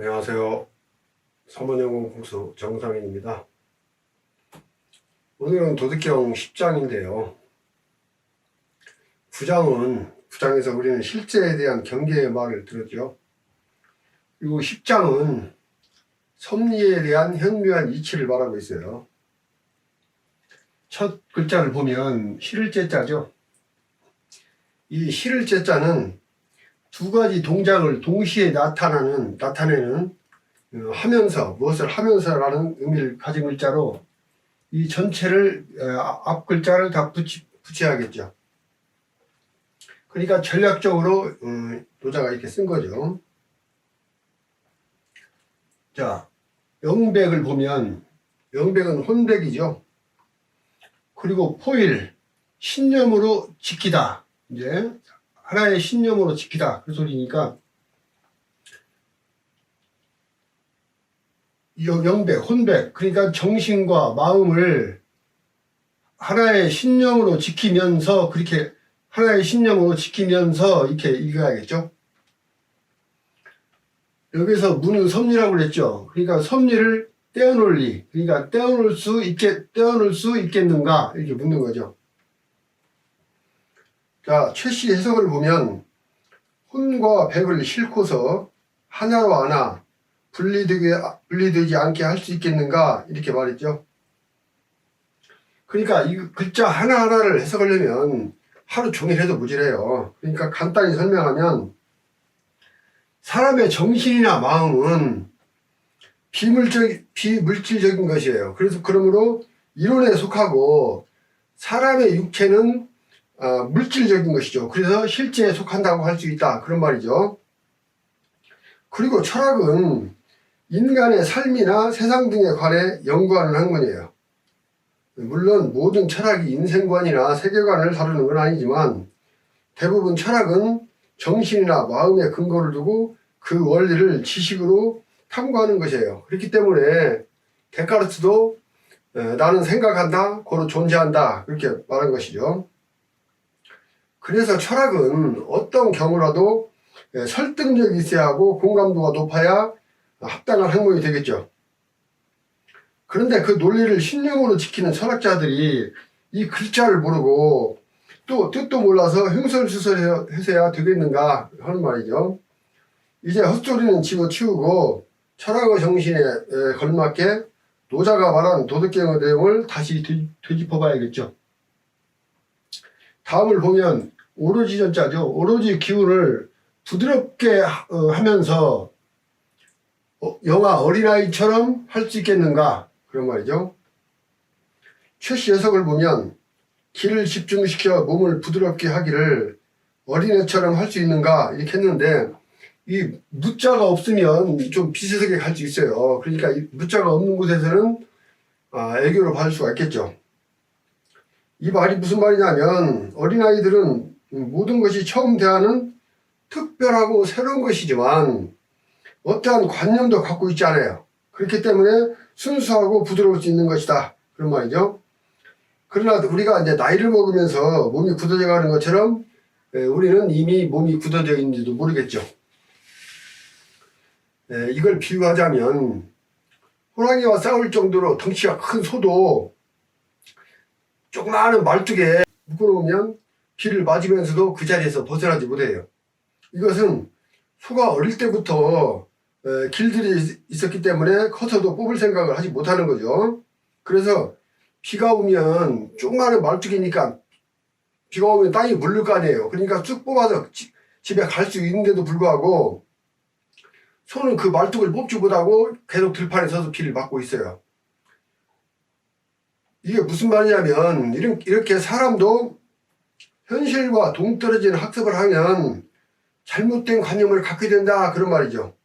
안녕하세요. 서문영공 공수 정상인입니다. 오늘은 도덕경 10장인데요. 9장은 9장에서 우리는 실제에 대한 경계의 말을 들었죠. 그리고 10장은 섭리에 대한 현묘한 이치를 말하고 있어요. 첫 글자를 보면 실을제 자죠. 이 실을제 자는 두 가지 동작을 동시에 나타나는 나타내는 어, 하면서 무엇을 하면서라는 의미를 가진 글자로 이 전체를 어, 앞 글자를 다 붙이, 붙여야겠죠. 그러니까 전략적으로 어, 노자가 이렇게 쓴 거죠. 자, 영백을 보면 영백은 혼백이죠. 그리고 포일 신념으로 지키다 이제 하나의 신념으로 지키다 그 소리니까 영- 영백, 혼백 그러니까 정신과 마음을 하나의 신념으로 지키면서 그렇게 하나의 신념으로 지키면서 이렇게 읽어야겠죠. 여기서 무는 섭리라고 그랬죠. 그러니까 섭리를 떼어놓을 리 그러니까 떼어놓을 수 있게 떼어놓을 수 있겠는가 이렇게 묻는 거죠. 자, 최씨 해석을 보면 혼과 백을 싣고서 하나로 하나 분리되게, 분리되지 않게 할 수 있겠는가 이렇게 말했죠. 그러니까 이 글자 하나하나를 해석하려면 하루 종일 해도 무지래요. 그러니까 간단히 설명하면 사람의 정신이나 마음은 비물적, 비물질적인 것이에요. 그래서 그러므로 이론에 속하고 사람의 육체는 어, 물질적인 것이죠. 그래서 실제에 속한다고 할 수 있다. 그런 말이죠. 그리고 철학은 인간의 삶이나 세상 등에 관해 연구하는 학문이에요. 물론 모든 철학이 인생관이나 세계관을 다루는 건 아니지만 대부분 철학은 정신이나 마음의 근거를 두고 그 원리를 지식으로 탐구하는 것이에요. 그렇기 때문에 데카르트도 에, 나는 생각한다, 고로 존재한다 그렇게 말한 것이죠. 그래서 철학은 어떤 경우라도 예, 설득력이 있어야 하고 공감도가 높아야 합당한 학문이 되겠죠. 그런데 그 논리를 신념으로 지키는 철학자들이 이 글자를 모르고 또 뜻도 몰라서 횡설수설해서야 되겠는가 하는 말이죠. 이제 헛소리는 집어치우고 철학의 정신에 에, 걸맞게 노자가 말한 도덕경의 내용을 다시 뒤- 되짚어 봐야겠죠. 다음을 보면 오로지 전자죠. 오로지 기운을 부드럽게 하- 어, 하면서 어, 영화 어린아이처럼 할 수 있겠는가 그런 말이죠. 최씨 해석을 보면 기를 집중시켜 몸을 부드럽게 하기를 어린애처럼 할 수 있는가 이렇게 했는데 이 무자가 없으면 좀 비슷하게 갈수 있어요. 그러니까 이 무자가 없는 곳에서는 아, 애교를 받을 수가 있겠죠. 이 말이 무슨 말이냐면 어린아이들은 모든 것이 처음 대하는 특별하고 새로운 것이지만 어떠한 관념도 갖고 있지 않아요. 그렇기 때문에 순수하고 부드러울 수 있는 것이다. 그런 말이죠. 그러나 우리가 이제 나이를 먹으면서 몸이 굳어져 가는 것처럼 에, 우리는 이미 몸이 굳어져 있는지도 모르겠죠. 에, 이걸 비유하자면 호랑이와 싸울 정도로 덩치가 큰 소도 조그마한 말뚝에 묶어놓으면 비를 맞으면서도 그 자리에서 벗어나지 못해요. 이것은 소가 어릴 때부터 에, 길들이 있- 있었기 때문에 커서도 뽑을 생각을 하지 못하는 거죠. 그래서 비가 오면 조그마한 말뚝이니까 비가 오면 땅이 물릴 거 아니에요. 그러니까 쑥 뽑아서 지- 집에 갈 수 있는데도 불구하고 소는 그 말뚝을 뽑지 못하고 계속 들판에 서서 비를 맞고 있어요. 이게 무슨 말이냐면 이렇게 사람도 현실과 동떨어진 학습을 하면 잘못된 관념을 갖게 된다 그런 말이죠.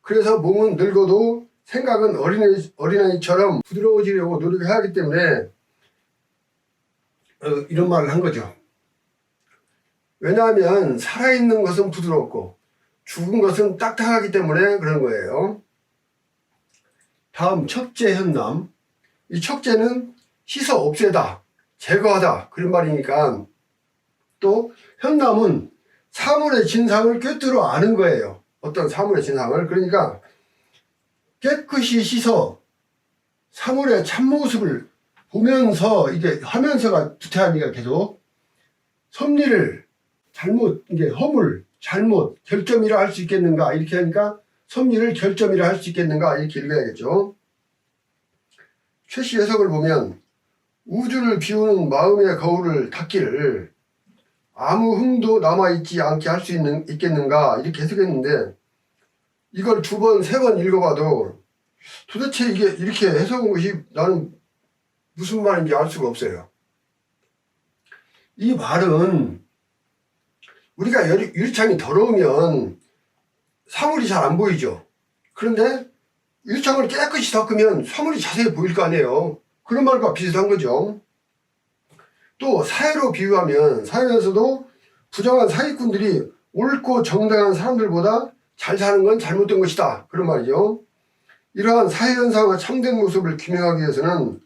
그래서 몸은 늙어도 생각은 어린아이, 어린아이처럼 부드러워지려고 노력해야 하기 때문에 어, 이런 말을 한 거죠. 왜냐하면 살아있는 것은 부드럽고 죽은 것은 딱딱하기 때문에 그런 거예요. 다음 척제 현남. 이 척제는 씻어 없애다, 제거하다 그런 말이니까 또 현남은 사물의 진상을 꿰뚫어 아는 거예요. 어떤 사물의 진상을 그러니까 깨끗이 씻어 사물의 참모습을 보면서 이게 하면서가 두태하니까 계속 섭리를 잘못 이게 허물 잘못 결점이라 할 수 있겠는가 이렇게 하니까 섭리를 결점이라 할 수 있겠는가 이렇게 읽어야겠죠. 최씨 해석을 보면 우주를 비우는 마음의 거울을 닦기를 아무 흠도 남아있지 않게 할 수 있겠는가 이렇게 해석했는데 이걸 두 번, 세 번 읽어봐도 도대체 이게 이렇게 해석한 것이 나는 무슨 말인지 알 수가 없어요. 이 말은 우리가 유- 유리창이 더러우면 사물이 잘 안 보이죠. 그런데 유리창을 깨끗이 닦으면 사물이 자세히 보일 거 아니에요. 그런 말과 비슷한 거죠. 또 사회로 비유하면 사회에서도 부정한 사기꾼들이 옳고 정당한 사람들보다 잘 사는 건 잘못된 것이다. 그런 말이죠. 이러한 사회현상과 참된 모습을 규명하기 위해서는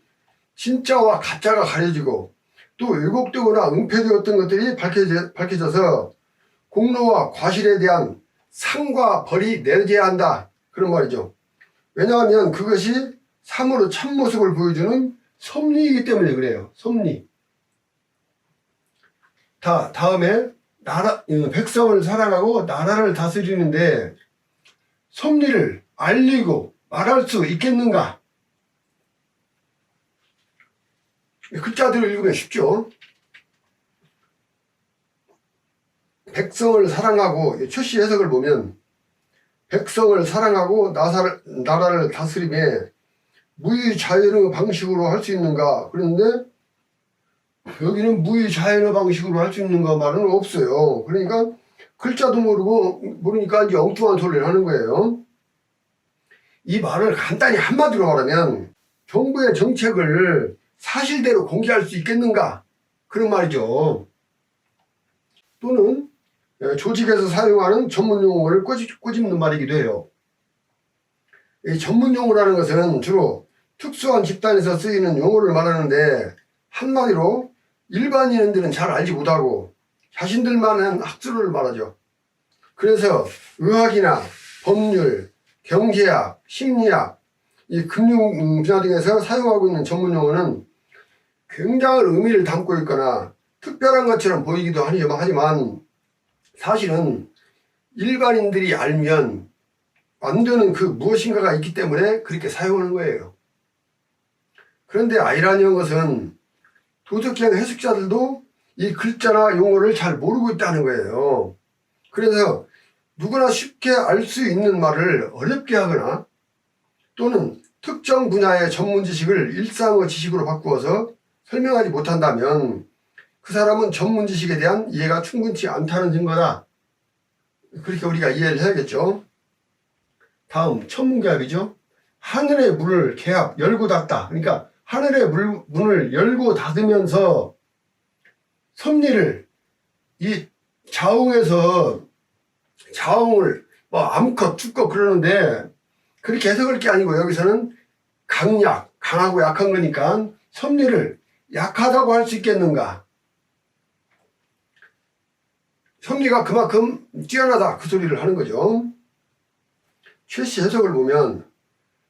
진짜와 가짜가 가려지고 또 왜곡되거나 은폐되었던 것들이 밝혀져, 밝혀져서 공로와 과실에 대한 상과 벌이 내려져야 한다. 그런 말이죠. 왜냐하면 그것이 참으로 참모습을 보여주는 섭리이기 때문에 그래요. 섭리. 다, 다음에 나라, 어, 백성을 사랑하고 나라를 다스리는데 섭리를 알리고 말할 수 있겠는가? 글자들을 읽으면 쉽죠. 백성을 사랑하고 최씨 해석을 보면 백성을 사랑하고 나사를, 나라를 다스림에 무의자연의 방식으로 할 수 있는가? 그런데 여기는 무의자연의 방식으로 할 수 있는가 말은 없어요. 그러니까 글자도 모르고 모르니까 이제 엉뚱한 소리를 하는 거예요. 이 말을 간단히 한마디로 말하면 정부의 정책을 사실대로 공개할 수 있겠는가? 그런 말이죠. 또는 예, 조직에서 사용하는 전문 용어를 꼬집, 꼬집는 말이기도 해요. 이 전문 용어라는 것은 주로 특수한 집단에서 쓰이는 용어를 말하는데 한마디로 일반인들은 잘 알지 못하고 자신들만한 학술을 말하죠. 그래서 의학이나 법률, 경제학, 심리학, 이 금융 분야 등에서 사용하고 있는 전문 용어는 굉장한 의미를 담고 있거나 특별한 것처럼 보이기도 하지만 사실은 일반인들이 알면 안 되는 그 무엇인가가 있기 때문에 그렇게 사용하는 거예요. 그런데 아이러니한 것은 도덕경 해석자들도 이 글자나 용어를 잘 모르고 있다는 거예요. 그래서 누구나 쉽게 알 수 있는 말을 어렵게 하거나 또는 특정 분야의 전문 지식을 일상어 지식으로 바꾸어서 설명하지 못한다면 그 사람은 전문 지식에 대한 이해가 충분치 않다는 증거다. 그렇게 우리가 이해를 해야겠죠. 다음 천문계합이죠. 하늘의 문을 개합 열고 닫다. 그러니까 하늘의 물, 문을 열고 닫으면서 섭리를 이 자웅에서 자웅을 뭐 암컷 두컷 그러는데 그렇게 해석할 게 아니고 여기서는 강약 강하고 약한 거니까 섭리를 약하다고 할 수 있겠는가 섭리가 그만큼 뛰어나다 그 소리를 하는 거죠. 최씨 해석을 보면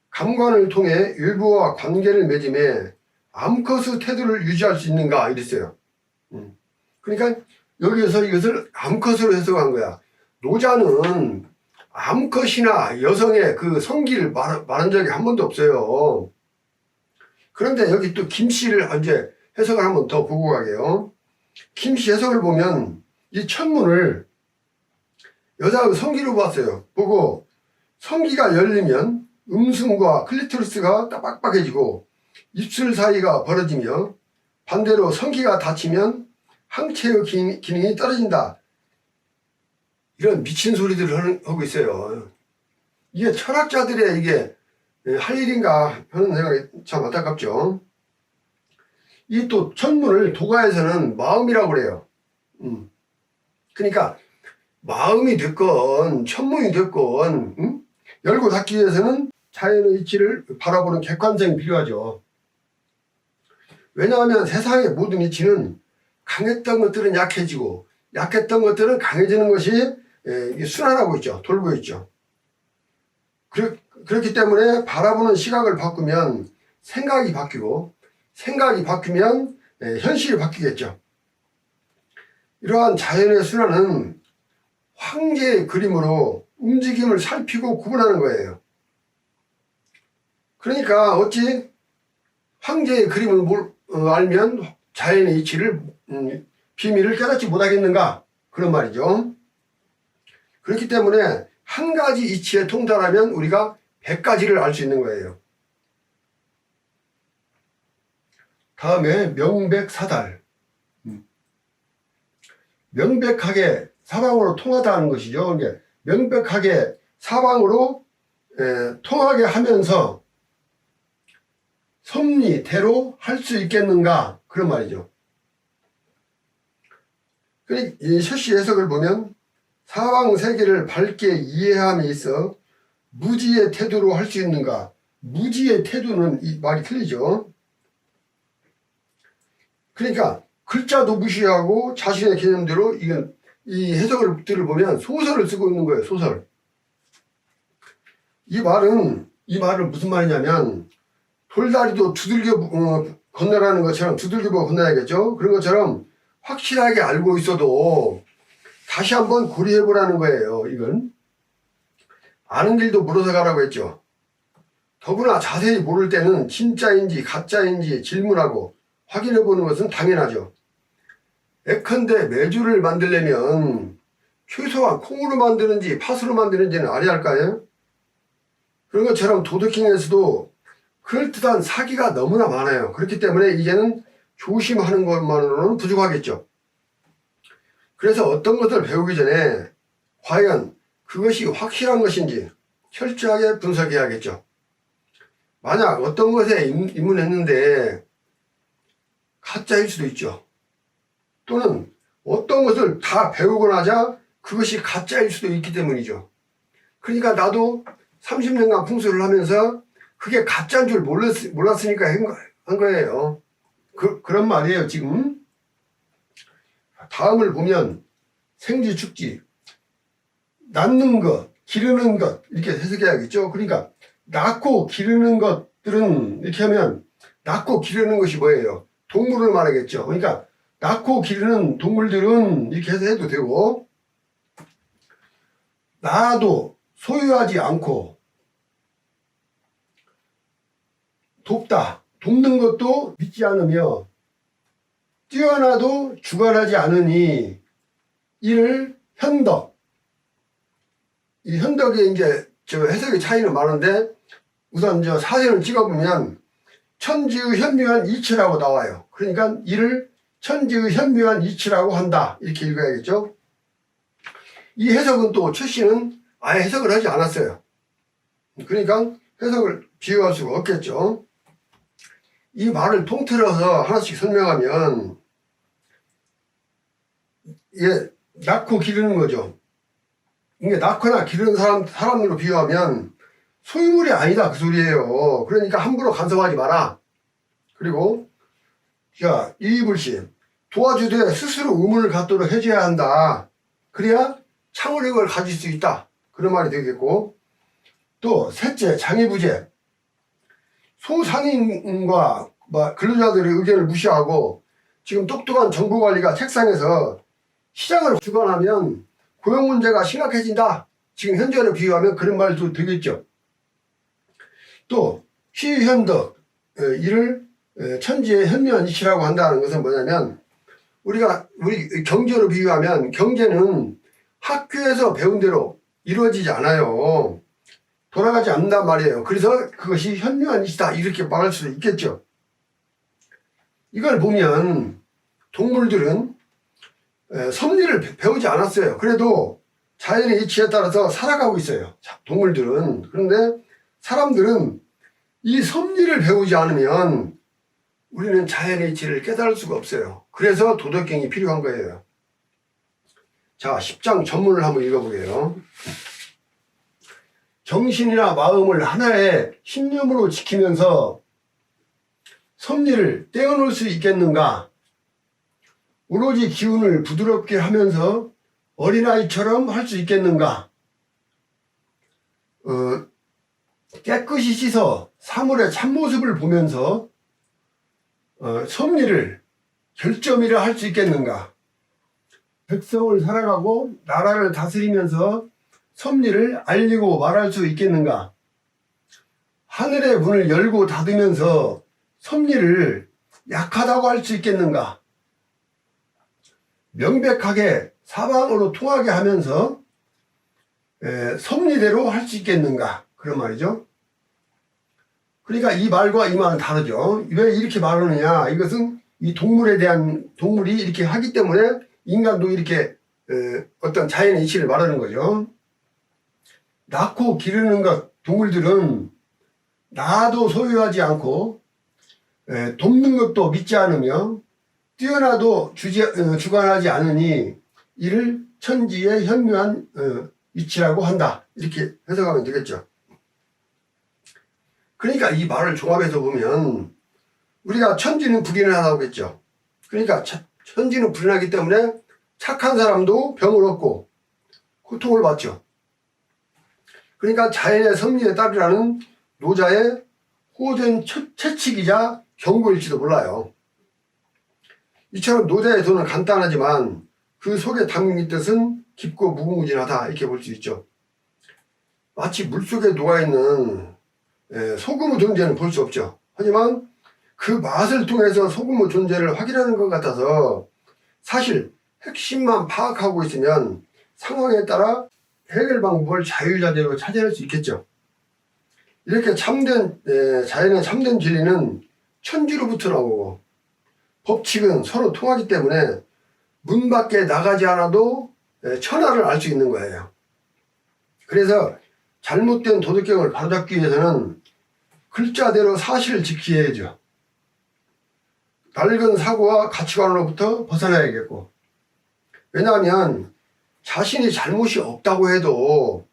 감관을 통해 일부와 관계를 맺음에 암컷의 태도를 유지할 수 있는가 이랬어요. 음. 그러니까 여기에서 이것을 암컷으로 해석한 거야. 노자는 암컷이나 여성의 그 성기를 말, 말한 적이 한 번도 없어요. 그런데 여기 또 김씨를 이제 해석을 한번 더 보고 가게요. 김씨 해석을 보면 이 천문을 여자의 성기로 봤어요. 보고 성기가 열리면 음순과 클리토리스가 빡빡해지고 입술 사이가 벌어지며 반대로 성기가 닫히면 항체의 기능- 기능이 떨어진다. 이런 미친 소리들을 하고 있어요. 이게 철학자들의 이게 할 일인가 하는 생각이 참 안타깝죠. 이 또 천문을 도가에서는 마음이라고 그래요. 음. 그러니까 마음이 됐건 천문이 됐건 응? 열고 닫기 위해서는 자연의 이치를 바라보는 객관성이 필요하죠. 왜냐하면 세상의 모든 이치는 강했던 것들은 약해지고 약했던 것들은 강해지는 것이 예, 순환하고 있죠. 돌고 있죠. 그렇, 그렇기 때문에 바라보는 시각을 바꾸면 생각이 바뀌고 생각이 바뀌면 예, 현실이 바뀌겠죠. 이러한 자연의 순환은 황제의 그림으로 움직임을 살피고 구분하는 거예요. 그러니까 어찌 황제의 그림을 몰- 어, 알면 자연의 이치를 음, 비밀을 깨닫지 못하겠는가 그런 말이죠. 그렇기 때문에 한 가지 이치에 통달하면 우리가 백 가지를 알 수 있는 거예요. 다음에 명백사달. 음. 명백하게 사방으로 통하다는 것이죠. 이게 명백하게 사방으로 에, 통하게 하면서 섭리대로 할 수 있겠는가 그런 말이죠. 그러니 이 셔시 해석을 보면 사방 세계를 밝게 이해함에 있어 무지의 태도로 할 수 있는가? 무지의 태도는 이 말이 틀리죠. 그러니까 글자도 무시하고 자신의 개념대로 이건 이 해석을들을 보면 소설을 쓰고 있는 거예요. 소설. 이 말은 이 말은 무슨 말이냐면 돌다리도 두들겨 어, 건너라는 것처럼 두들겨 건너야겠죠. 그런 것처럼 확실하게 알고 있어도 다시 한번 고려해 보라는 거예요. 이건 아는 길도 물어서 가라고 했죠. 더구나 자세히 모를 때는 진짜인지 가짜인지 질문하고 확인해 보는 것은 당연하죠. 예컨대 매주를 만들려면 최소한 콩으로 만드는지 팥으로 만드는지는 알아야 할까요? 그런 것처럼 도덕행에서도 그럴듯한 사기가 너무나 많아요. 그렇기 때문에 이제는 조심하는 것만으로는 부족하겠죠. 그래서 어떤 것을 배우기 전에 과연 그것이 확실한 것인지 철저하게 분석해야겠죠. 만약 어떤 것에 입- 입문했는데 가짜일 수도 있죠. 또는 어떤 것을 다 배우고 나자 그것이 가짜일 수도 있기 때문이죠. 그러니까 나도 30년간 풍수를 하면서 그게 가짜인 줄 몰랐, 몰랐으니까 한, 거예요. 그, 그런 말이에요, 지금. 다음을 보면 생지 축지 낳는 것, 기르는 것 이렇게 해석해야겠죠. 그러니까 낳고 기르는 것들은 이렇게 하면 낳고 기르는 것이 뭐예요? 동물을 말하겠죠. 그러니까 낳고 기르는 동물들은 이렇게 해서 해도 되고 나도 소유하지 않고 돕다 돕는 것도 믿지 않으며 뛰어나도 주관하지 않으니 이를 현덕 이 현덕의 이제 저 해석의 차이는 많은데 우선 저 사진을 찍어보면 천지의 현묘한 이치라고 나와요. 그러니까 이를 천지의 현묘한 이치라고 한다. 이렇게 읽어야겠죠. 이 해석은 또 최씨는 아예 해석을 하지 않았어요. 그러니까 해석을 비교할 수가 없겠죠. 이 말을 통틀어서 하나씩 설명하면 이게 낳고 기르는 거죠. 이게 낳거나 기르는 사람, 사람으로 비유하면 소유물이 아니다 그 소리예요. 그러니까 함부로 간섭하지 마라. 그리고 자 이불씨 도와주되 스스로 의문을 갖도록 해줘야 한다. 그래야 창의력을 가질 수 있다. 그런 말이 되겠고 또 셋째 장애부재 소상인과 뭐 근로자들의 의견을 무시하고 지금 똑똑한 정부관리가 책상에서 시장을 주관하면 고용 문제가 심각해진다. 지금 현재를 비유하면 그런 말도 되겠죠. 또 시현덕 어, 이를 어, 천지의 이치라고 한다는 것은 뭐냐면 우리가 우리 경제로 비유하면 경제는 학교에서 배운 대로 이루어지지 않아요. 돌아가지 않는단 말이에요. 그래서 그것이 현묘한 이치다 이렇게 말할 수도 있겠죠. 이걸 보면 동물들은 에, 섭리를 배- 배우지 않았어요. 그래도 자연의 이치에 따라서 살아가고 있어요. 자, 동물들은. 그런데 사람들은 이 섭리를 배우지 않으면 우리는 자연의 이치를 깨달을 수가 없어요. 그래서 도덕경이 필요한 거예요. 자, 10장 전문을 한번 읽어보게요. 정신이나 마음을 하나의 신념으로 지키면서 섭리를 떼어놓을 수 있겠는가? 오로지 기운을 부드럽게 하면서 어린아이처럼 할 수 있겠는가? 어, 깨끗이 씻어 사물의 참모습을 보면서 어, 섭리를 결점이라 할 수 있겠는가? 백성을 살아가고 나라를 다스리면서 섭리를 알리고 말할 수 있겠는가? 하늘의 문을 열고 닫으면서 섭리를 약하다고 할 수 있겠는가? 명백하게 사방으로 통하게 하면서 에, 섭리대로 할 수 있겠는가? 그런 말이죠. 그러니까 이 말과 이 말은 다르죠. 왜 이렇게 말하느냐? 이것은 이 동물에 대한 동물이 이렇게 하기 때문에 인간도 이렇게 에, 어떤 자연의 이치를 말하는 거죠. 낳고 기르는 것 동물들은 나도 소유하지 않고 에, 돕는 것도 믿지 않으며 뛰어나도 주지, 어, 주관하지 않으니 이를 천지의 현묘한 어, 이치라고 한다. 이렇게 해석하면 되겠죠. 그러니까 이 말을 종합해서 보면 우리가 천지는 불인하다고 했죠. 그러니까 천- 천지는 불인하기 때문에 착한 사람도 병을 얻고 고통을 받죠. 그러니까 자연의 섭리에 따르라는 노자의 호된 처- 채찍이자 경고일지도 몰라요. 이처럼 노자의 도는 간단하지만 그 속에 담긴 뜻은 깊고 무궁무진하다 이렇게 볼 수 있죠. 마치 물속에 녹아있는 에, 소금의 존재는 볼 수 없죠. 하지만 그 맛을 통해서 소금의 존재를 확인하는 것 같아서 사실 핵심만 파악하고 있으면 상황에 따라 해결 방법을 자유자재로 찾아낼 수 있겠죠. 이렇게 참된 에, 자연의 참된 진리는 천지로부터 나오고 법칙은 서로 통하기 때문에 문 밖에 나가지 않아도 에, 천하를 알 수 있는 거예요. 그래서 잘못된 도덕경을 바로잡기 위해서는 글자대로 사실을 지켜야죠. 낡은 사고와 가치관으로부터 벗어나야겠고 왜냐하면 자신이 잘못이 없다고 해도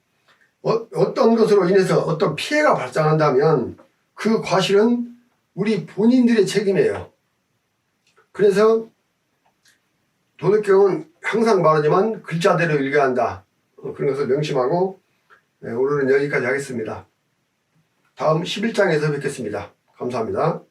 어, 떤 것으로 인해서 어떤 피해가 발생한다면 그 과실은 우리 본인들의 책임이에요. 그래서 도덕경은 항상 말하지만 글자대로 읽어야 한다. 어, 그런 것을 명심하고 네, 오늘은 여기까지 하겠습니다. 다음 11장에서 뵙겠습니다. 감사합니다.